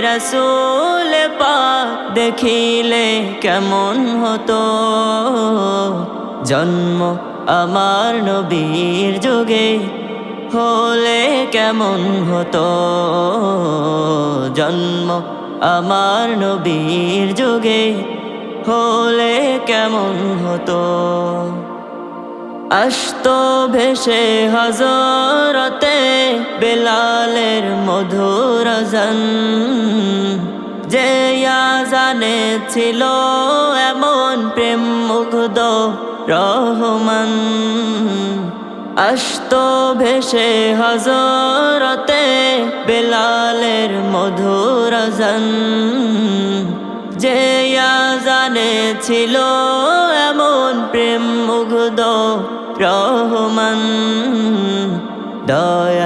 রসুলে পা দেখিলে কেমন হতো? জন্ম আমার নবীর যুগে হলে কেমন হতো? জন্ম আমার নবীর যুগে হলে কেমন হতো? আস্ত ভেসে হজরতে বেলালের মধুর জন। যে জানে ছিল এমন প্রেম মুগ্ধ রহমান। আস্ত ভেসে হজরতে বেলালের মধুর জন। যে জানে ছিল এমন প্রেম মুগ্ধ রহমান। দয়াল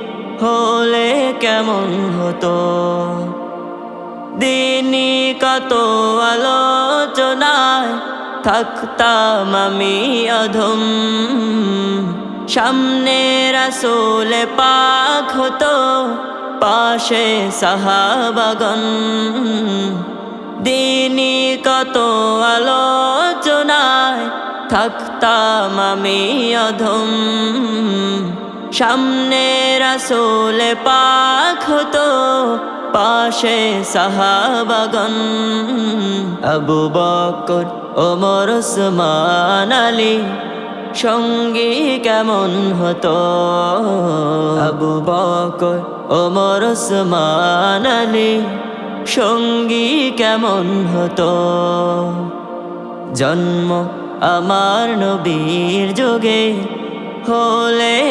হলে কেমন হতো? দিনই কত আলোচনায় থাকতাম আমি অধম। সামনে রাসোল পাক হতো, পাশে সাহাবাগন দিনই কত আলোচনায় থাকতাম আমি অধম। সামনে রাসোল পাক হতো, পাশে সাহাবাগন আবু বকর, ওমর, ওসমান, আলী, সঙ্গী কেমন হতো? আবু বকর, ওমর, ওসমান, আলী, সঙ্গী কেমন হতো? জন্ম আমার নবীর যোগে, হলে